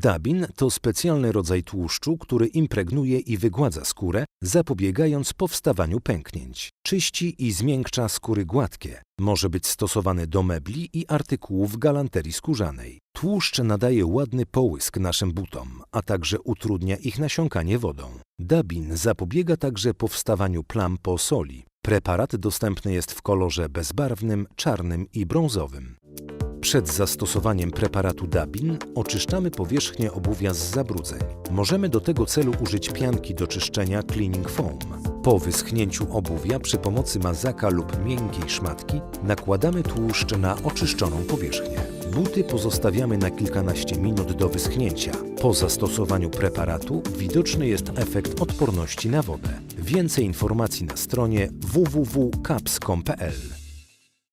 Dabin to specjalny rodzaj tłuszczu, który impregnuje i wygładza skórę, zapobiegając powstawaniu pęknięć. Czyści i zmiękcza skóry gładkie. Może być stosowany do mebli i artykułów galanterii skórzanej. Tłuszcz nadaje ładny połysk naszym butom, a także utrudnia ich nasiąkanie wodą. Dabin zapobiega także powstawaniu plam po soli. Preparat dostępny jest w kolorze bezbarwnym, czarnym i brązowym. Przed zastosowaniem preparatu Dabin oczyszczamy powierzchnię obuwia z zabrudzeń. Możemy do tego celu użyć pianki do czyszczenia Cleaning Foam. Po wyschnięciu obuwia przy pomocy mazaka lub miękkiej szmatki nakładamy tłuszcz na oczyszczoną powierzchnię. Buty pozostawiamy na kilkanaście minut do wyschnięcia. Po zastosowaniu preparatu widoczny jest efekt odporności na wodę. Więcej informacji na stronie www.caps.pl